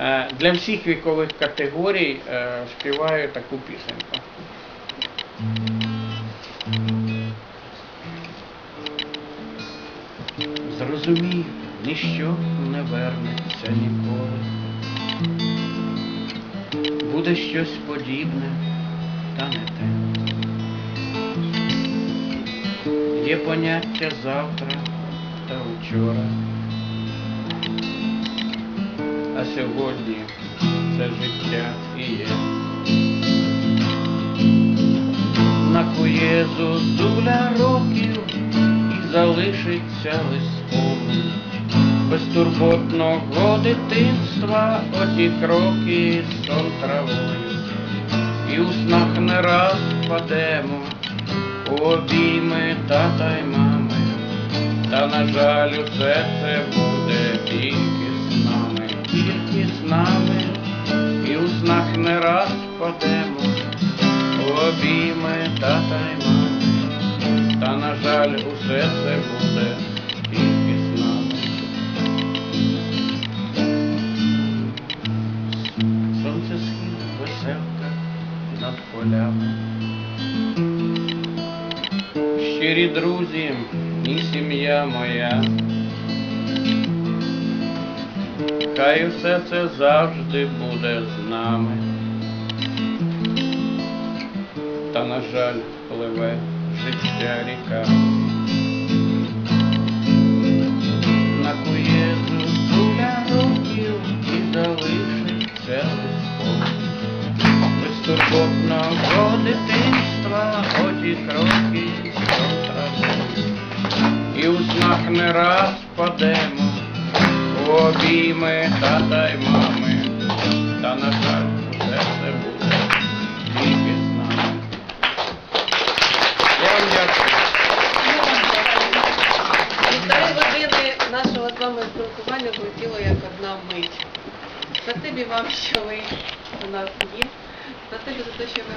Е, Для всіх вікових категорій е, співаю таку пісеньку. Зрозумію, ніщо не вернеться ніколи. Буде щось подібне, та не те. Є поняття завтра та вчора. А сьогодні це життя і є. Накує зозуля років і залишиться лиском безтурботного дитинства оті кроки сон травою, і у снах не раз впадемо у обійми тата й мами, та на жаль, усе це буде тільки нами, і у снах не раз впадемо обійми тата й мами, та на жаль, усе це буде тільки з. Сонце схід, веселка над полями. Щирі друзі і сім'я моя. Хай усе це завжди буде з нами. Та, на жаль, пливе життя ріка. Накує зозуля років і залишиться лиском безтурботного дитинства, оті кроки що травою. І у снах не раз падемо обійми тата й мами, та на жаль, усе це буде тільки з нами. Вам дякую. Півтори години нашого з вами спілкування злетіло як одна мить. Спасибі вам, що ви у нас є. Спасибі за те, що ви